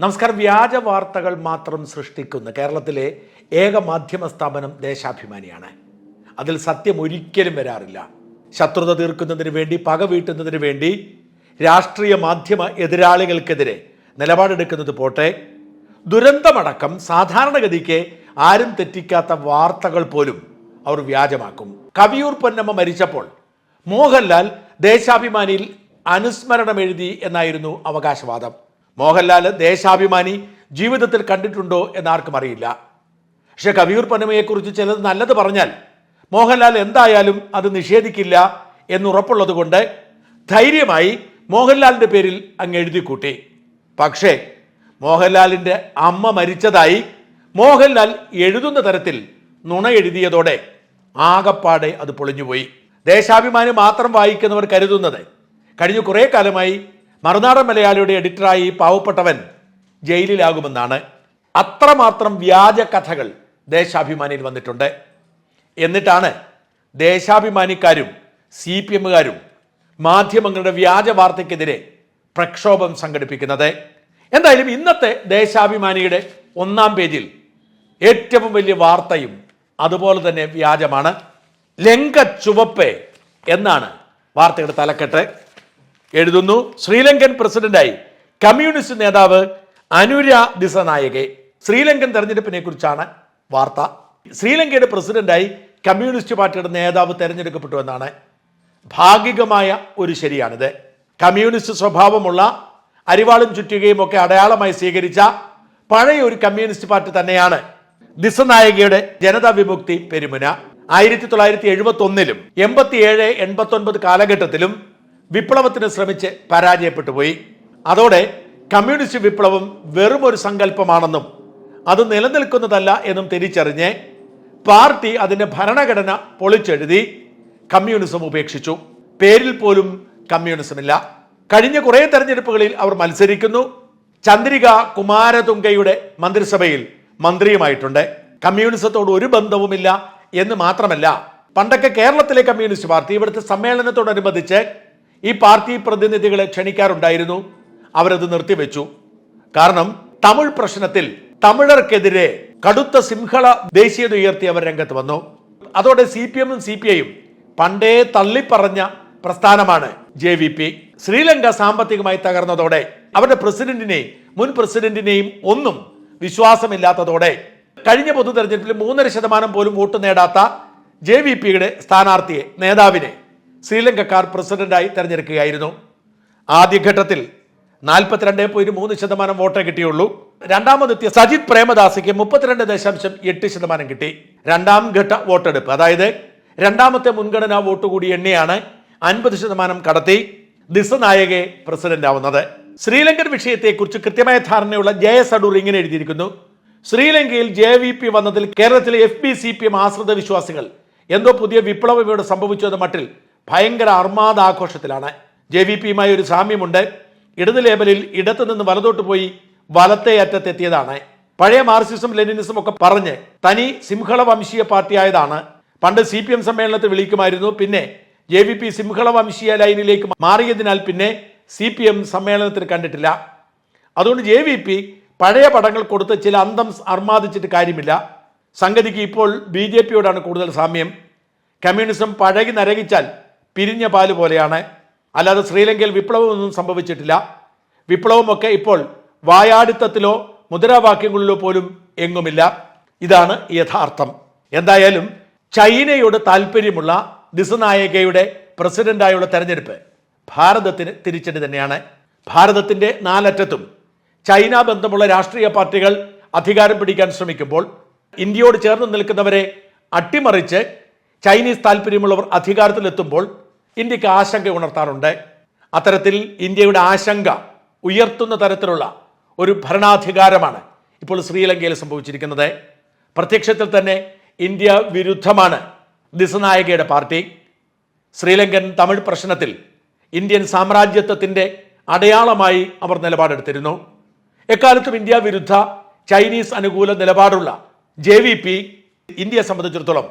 നമസ്കാരം. വ്യാജ വാർത്തകൾ മാത്രം സൃഷ്ടിക്കുന്ന കേരളത്തിലെ ഏക മാധ്യമ സ്ഥാപനം ദേശാഭിമാനിയാണ്. അതിൽ സത്യം ഒരിക്കലും വരാറില്ല. ശത്രുത തീർക്കുന്നതിന് വേണ്ടി പക വീട്ടുന്നതിന് വേണ്ടി രാഷ്ട്രീയ മാധ്യമ എതിരാളികൾക്കെതിരെ നിലപാടെടുക്കുന്നത് പോട്ടെ ദുരന്തമടക്കം സാധാരണഗതിക്ക് ആരും തെറ്റിക്കാത്ത വാർത്തകൾ പോലും അവർ വ്യാജമാക്കും. കവിയൂർ പൊന്നമ്മ മരിച്ചപ്പോൾ മോഹൻലാൽ ദേശാഭിമാനിയിൽ അനുസ്മരണം എഴുതി എന്നായിരുന്നു അവകാശവാദം. മോഹൻലാൽ ദേശാഭിമാനി ജീവിതത്തിൽ കണ്ടിട്ടുണ്ടോ എന്നാർക്കും അറിയില്ല. പക്ഷെ കവിയൂർ പനമയെക്കുറിച്ച് ചിലത് നല്ലത് പറഞ്ഞാൽ മോഹൻലാൽ എന്തായാലും അത് നിഷേധിക്കില്ല എന്നുറപ്പുള്ളത് കൊണ്ട് ധൈര്യമായി മോഹൻലാലിന്റെ പേരിൽ അങ്ങ് എഴുതി കൂട്ടി പക്ഷേ മോഹൻലാലിന്റെ അമ്മ മരിച്ചതായി മോഹൻലാൽ എഴുതുന്ന തരത്തിൽ നുണ എഴുതിയതോടെ ആകപ്പാടെ അത് പൊളിഞ്ഞുപോയി. ദേശാഭിമാനി മാത്രം വായിക്കുന്നവർ കരുതുന്നത് കഴിഞ്ഞ കുറേ കാലമായി മറുനാടൻ മലയാളിയുടെ എഡിറ്ററായി പാവപ്പെട്ടവൻ ജയിലിലാകുമെന്നാണ് അത്രമാത്രം വ്യാജ കഥകൾ ദേശാഭിമാനിയിൽ വന്നിട്ടുണ്ട്. എന്നിട്ടാണ് ദേശാഭിമാനിക്കാരും സി പി എമ്മുകാരും മാധ്യമങ്ങളുടെ വ്യാജ വാർത്തയ്ക്കെതിരെ പ്രക്ഷോഭം സംഘടിപ്പിക്കുന്നത്. എന്തായാലും ഇന്നത്തെ ദേശാഭിമാനിയുടെ ഒന്നാം പേജിൽ ഏറ്റവും വലിയ വാർത്തയും അതുപോലെ തന്നെ വ്യാജമാണ്. ലങ്ക ചുവപ്പ് എന്നാണ് വാർത്തയുടെ തലക്കെട്ട്. എഴുതുന്നു. ശ്രീലങ്കൻ പ്രസിഡന്റായി കമ്മ്യൂണിസ്റ്റ് നേതാവ് അനുര ദിസനായകെ ശ്രീലങ്കൻ തെരഞ്ഞെടുപ്പിനെ കുറിച്ചാണ് വാർത്ത. ശ്രീലങ്കയുടെ പ്രസിഡന്റായി കമ്മ്യൂണിസ്റ്റ് പാർട്ടിയുടെ നേതാവ് തെരഞ്ഞെടുക്കപ്പെട്ടു എന്നാണ് ഭാഗികമായ ഒരു ശരിയാണിത്. കമ്മ്യൂണിസ്റ്റ് സ്വഭാവമുള്ള അരിവാളും ചുറ്റുകയും ഒക്കെ അടയാളമായി സ്വീകരിച്ച പഴയ ഒരു കമ്മ്യൂണിസ്റ്റ് പാർട്ടി തന്നെയാണ് ദിസനായകയുടെ ജനതാ വിമുക്തി പെരുമുന. ആയിരത്തി തൊള്ളായിരത്തി എഴുപത്തി ഒന്നിലും എൺപത്തിയേഴ് എൺപത്തി ഒൻപത് കാലഘട്ടത്തിലും വിപ്ലവത്തിന് ശ്രമിച്ച് പരാജയപ്പെട്ടു പോയി. അതോടെ കമ്മ്യൂണിസ്റ്റ് വിപ്ലവം വെറും ഒരു സങ്കല്പമാണെന്നും അത് നിലനിൽക്കുന്നതല്ല എന്നും തിരിച്ചറിഞ്ഞ് പാർട്ടി അതിന്റെ ഭരണഘടന പൊളിച്ചെഴുതി കമ്മ്യൂണിസം ഉപേക്ഷിച്ചു. പേരിൽ പോലും കമ്മ്യൂണിസമില്ല. കഴിഞ്ഞ കുറേ തെരഞ്ഞെടുപ്പുകളിൽ അവർ മത്സരിക്കുന്നു. ചന്ദ്രിക കുമാരതുംഗയുടെ മന്ത്രിസഭയിൽ മന്ത്രിയുമായിട്ടുണ്ട്. കമ്മ്യൂണിസത്തോട് ഒരു ബന്ധവുമില്ല എന്ന് മാത്രമല്ല പണ്ടൊക്കെ കേരളത്തിലെ കമ്മ്യൂണിസ്റ്റ് പാർട്ടി ഇവിടുത്തെ സമ്മേളനത്തോടനുബന്ധിച്ച് ഈ പാർട്ടി പ്രതിനിധികളെ ക്ഷണിക്കാറുണ്ടായിരുന്നു. അവരത് നിർത്തിവെച്ചു. കാരണം തമിഴ് പ്രശ്നത്തിൽ തമിഴർക്കെതിരെ കടുത്ത സിംഹള ദേശീയത ഉയർത്തി അവർ രംഗത്ത് വന്നു. അതോടെ സി പി എമ്മും സി പി ഐയും പണ്ടേ തള്ളിപ്പറഞ്ഞ പ്രസ്ഥാനമാണ് ജെ വി പി. ശ്രീലങ്ക സാമ്പത്തികമായി തകർന്നതോടെ അവരുടെ പ്രസിഡന്റിനെയും മുൻ പ്രസിഡന്റിനെയും ഒന്നും വിശ്വാസമില്ലാത്തതോടെ കഴിഞ്ഞ പൊതു തെരഞ്ഞെടുപ്പിൽ മൂന്നര ശതമാനം പോലും വോട്ട് നേടാത്ത ജെ വി പിയുടെ സ്ഥാനാർത്ഥിയെ നേതാവിനെ ശ്രീലങ്കക്കാർ പ്രസിഡന്റായി തെരഞ്ഞെടുക്കുകയായിരുന്നു. ആദ്യഘട്ടത്തിൽ നാൽപ്പത്തിരണ്ട് പോയിന്റ് മൂന്ന് ശതമാനം വോട്ടേ കിട്ടിയുള്ളൂ. രണ്ടാമതെത്തിയ സജിത് പ്രേമദാസിക്ക് മുപ്പത്തിരണ്ട് ദശാംശം എട്ട് ശതമാനം കിട്ടി. രണ്ടാം ഘട്ട വോട്ടെടുപ്പ് അതായത് രണ്ടാമത്തെ മുൻഗണനാ വോട്ട് കൂടി എണ്ണിയാണ് അൻപത് ശതമാനം കടത്തി ദിസനായകെ പ്രസിഡന്റ് ആവുന്നത് ശ്രീലങ്കൻ വിഷയത്തെക്കുറിച്ച് കൃത്യമായ ധാരണയുള്ള ജയസ് അടൂർ ഇങ്ങനെ എഴുതിയിരിക്കുന്നു. ശ്രീലങ്കയിൽ ജെ വി പി വന്നതിൽ കേരളത്തിലെ F B C P M ആശ്രിത വിശ്വാസികൾ എന്തോ പുതിയ വിപ്ലവം ഇവിടെ സംഭവിച്ചു എന്ന മട്ടിൽ ഭയങ്കര അർമാദ ആഘോഷത്തിലാണ് ജെ വി പിയുമായി ഒരു സാമ്യമുണ്ട്. ഇടത് ലേബലിൽ ഇടത്തു നിന്ന് വലതോട്ട് പോയി വലത്തെ അറ്റത്തെത്തിയതാണ്. പഴയ മാർക്സിസം ലെനിനിസം ഒക്കെ പറഞ്ഞ് തനി സിംഹള വംശീയ പാർട്ടിയായതാണ്. പണ്ട് സി പി എം സമ്മേളനത്തിൽ വിളിക്കുമായിരുന്നു. പിന്നെ ജെ വി പി സിംഹള വംശീയ ലൈനിലേക്ക് മാറിയതിനാൽ പിന്നെ സി പി എം സമ്മേളനത്തിൽ കണ്ടിട്ടില്ല. അതുകൊണ്ട് ജെ വി പി പഴയ പടങ്ങൾ കൊടുത്ത് ചില അന്തം അർമാദിച്ചിട്ട് കാര്യമില്ല. സംഗതിക്ക് ഇപ്പോൾ ബി ജെ പിയോടാണ് കൂടുതൽ സാമ്യം. കമ്മ്യൂണിസം പഴകി നരകിച്ചാൽ പിരിഞ്ഞ പാൽ പോലെയാണ്. അല്ലാതെ ശ്രീലങ്കയിൽ വിപ്ലവമൊന്നും സംഭവിച്ചിട്ടില്ല. വിപ്ലവമൊക്കെ ഇപ്പോൾ വായാടിത്തത്തിലോ മുദ്രാവാക്യങ്ങളിലോ പോലും എങ്ങുമില്ല. ഇതാണ് യഥാർത്ഥം. എന്തായാലും ചൈനയോട് താല്പര്യമുള്ള ദിസനായകയുടെ പ്രസിഡന്റായുള്ള തെരഞ്ഞെടുപ്പ് ഭാരതത്തിന് തിരിച്ചടി തന്നെയാണ്. ഭാരതത്തിന്റെ നാലറ്റത്തും ചൈന ബന്ധമുള്ള രാഷ്ട്രീയ പാർട്ടികൾ അധികാരം പിടിക്കാൻ ശ്രമിക്കുമ്പോൾ ഇന്ത്യയോട് ചേർന്ന് നിൽക്കുന്നവരെ അട്ടിമറിച്ച് ചൈനീസ് താല്പര്യമുള്ളവർ അധികാരത്തിലെത്തുമ്പോൾ ഇന്ത്യയ്ക്ക് ആശങ്ക ഉണർത്താറുണ്ട്. അത്തരത്തിൽ ഇന്ത്യയുടെ ആശങ്ക ഉയർത്തുന്ന തരത്തിലുള്ള ഒരു ഭരണാധികാരമാണ് ഇപ്പോൾ ശ്രീലങ്കയിൽ സംഭവിച്ചിരിക്കുന്നത്. പ്രത്യക്ഷത്തിൽ തന്നെ ഇന്ത്യ വിരുദ്ധമാണ് ദിസനായകയുടെ പാർട്ടി. ശ്രീലങ്കൻ തമിഴ് പ്രശ്നത്തിൽ ഇന്ത്യൻ സാമ്രാജ്യത്വത്തിന്റെ അടയാളമായി അവർ നിലപാടെടുത്തിരുന്നു. എക്കാലത്തും ഇന്ത്യ വിരുദ്ധ ചൈനീസ് അനുകൂല നിലപാടുള്ള ജെ ഇന്ത്യയെ സംബന്ധിച്ചിടത്തോളം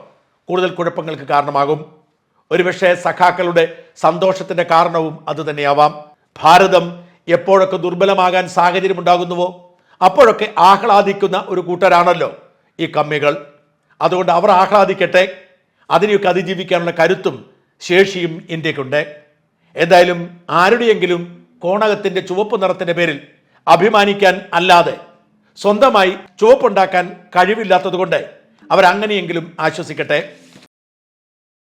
കൂടുതൽ കുഴപ്പങ്ങൾക്ക് കാരണമാകും. ഒരുപക്ഷെ സഖാക്കളുടെ സന്തോഷത്തിന്റെ കാരണവും അതുതന്നെയാവാം ഭാരതം എപ്പോഴൊക്കെ ദുർബലമാകാൻ സാഹചര്യമുണ്ടാകുന്നുവോ അപ്പോഴൊക്കെ ആഹ്ലാദിക്കുന്ന ഒരു കൂട്ടരാണല്ലോ ഈ കമ്മികൾ. അതുകൊണ്ട് അവർ ആഹ്ലാദിക്കട്ടെ. അതിനെയൊക്കെ അതിജീവിക്കാനുള്ള കരുത്തും ശേഷിയും ഇന്ത്യക്കുണ്ട്. എന്തായാലും ആരുടെയെങ്കിലും കോണകത്തിന്റെ ചുവപ്പ് നിറത്തിന്റെ പേരിൽ അഭിമാനിക്കാൻ അല്ലാതെ സ്വന്തമായി ചുവപ്പുണ്ടാക്കാൻ കഴിവില്ലാത്തതുകൊണ്ട് അവരങ്ങനെയെങ്കിലും ആശ്വസിക്കട്ടെ.